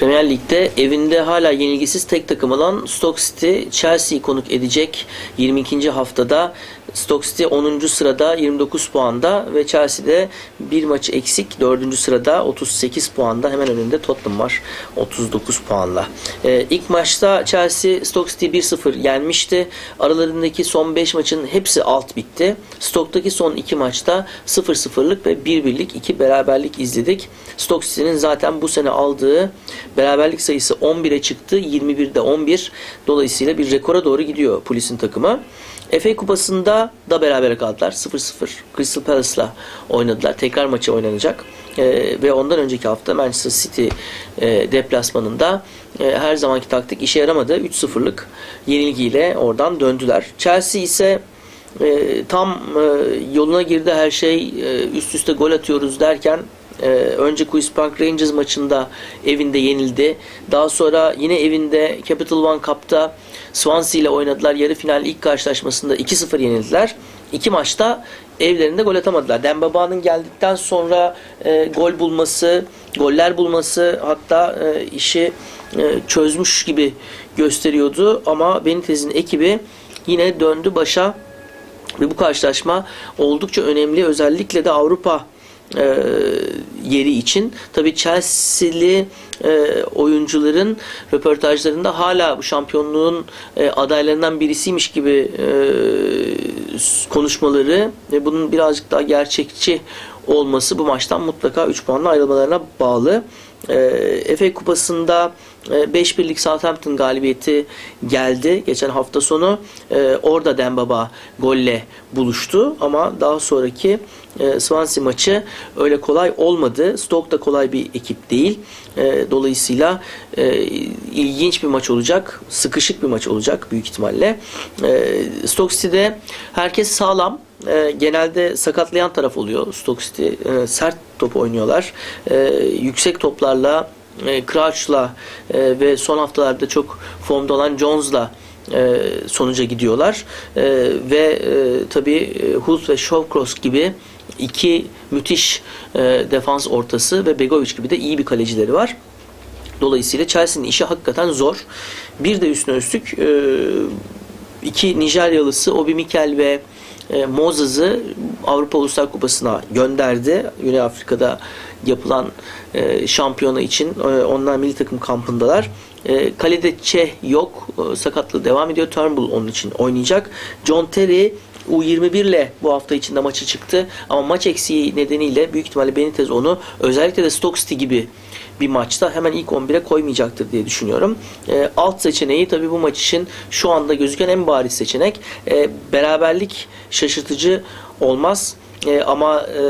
Premier Lig'de evinde hala yenilgisiz tek takım olan Stoke City Chelsea'yi konuk edecek 22. haftada. Stoke City 10. sırada 29 puanda ve Chelsea'de bir maçı eksik 4. sırada 38 puanda hemen önünde Tottenham var 39 puanla. Ee, ilk maçta Chelsea Stoke City 1-0 yenmişti. Aralarındaki son 5 maçın hepsi alt bitti. Stoke'daki son 2 maçta 0-0'lık ve 1-1'lik 2 beraberlik izledik. Stoke City'nin zaten bu sene aldığı beraberlik sayısı 11'e çıktı. 21'de 11. Dolayısıyla bir rekora doğru gidiyor polisin takımı. FA Kupası'nda da beraber kaldılar. 0-0 Crystal Palace'la oynadılar. Tekrar maçı oynanacak. E, ve ondan önceki hafta Manchester City e, deplasmanında e, her zamanki taktik işe yaramadı. 3-0'lık yenilgiyle oradan döndüler. Chelsea ise e, tam e, yoluna girdi her şey. E, üst üste gol atıyoruz derken ee, önce Queen's Park Rangers maçında evinde yenildi. Daha sonra yine evinde Capital One Cup'ta Swansea ile oynadılar. Yarı final ilk karşılaşmasında 2-0 yenildiler. İki maçta evlerinde gol atamadılar. Dembaba'nın geldikten sonra e, gol bulması, goller bulması hatta e, işi e, çözmüş gibi gösteriyordu. Ama Benitez'in ekibi yine döndü başa ve bu karşılaşma oldukça önemli. Özellikle de Avrupa e, yeri için. Tabii Chelsea'li e, oyuncuların röportajlarında hala bu şampiyonluğun e, adaylarından birisiymiş gibi e, konuşmaları ve bunun birazcık daha gerçekçi olması bu maçtan mutlaka 3 puanla ayrılmalarına bağlı. E, FA Kupası'nda 5 e, birlik Southampton galibiyeti geldi geçen hafta sonu. E, orada Dembaba golle buluştu ama daha sonraki e, Swansea maçı öyle kolay olmadı. Stoke da kolay bir ekip değil. Dolayısıyla ilginç bir maç olacak. Sıkışık bir maç olacak büyük ihtimalle. Stoke City'de herkes sağlam. genelde sakatlayan taraf oluyor Stoke City. sert top oynuyorlar. yüksek toplarla e, Crouch'la e, ve son haftalarda çok formda olan Jones'la e, sonuca gidiyorlar. E, ve e, tabii e, Huth ve Shawcross gibi iki müthiş e, defans ortası ve Begovic gibi de iyi bir kalecileri var. Dolayısıyla Chelsea'nin işi hakikaten zor. Bir de üstüne üstlük e, iki Nijeryalısı Obi Mikel ve e, Moses'ı Avrupa Uluslar Kupası'na gönderdi. Güney Afrika'da yapılan e, şampiyona için e, onlar milli takım kampındalar. E, kalede Çeh yok. E, sakatlığı devam ediyor. Turnbull onun için oynayacak. John Terry U21 ile bu hafta içinde maçı çıktı. Ama maç eksiği nedeniyle büyük ihtimalle Benitez onu özellikle de Stoke City gibi bir maçta hemen ilk 11'e koymayacaktır diye düşünüyorum. E, alt seçeneği tabi bu maç için şu anda gözüken en bariz seçenek. E, beraberlik şaşırtıcı olmaz. E, ama e,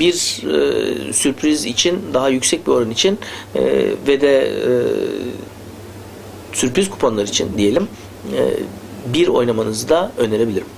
bir e, sürpriz için daha yüksek bir oran için e, ve de e, sürpriz kuponlar için diyelim e, bir oynamanızı da önerebilirim.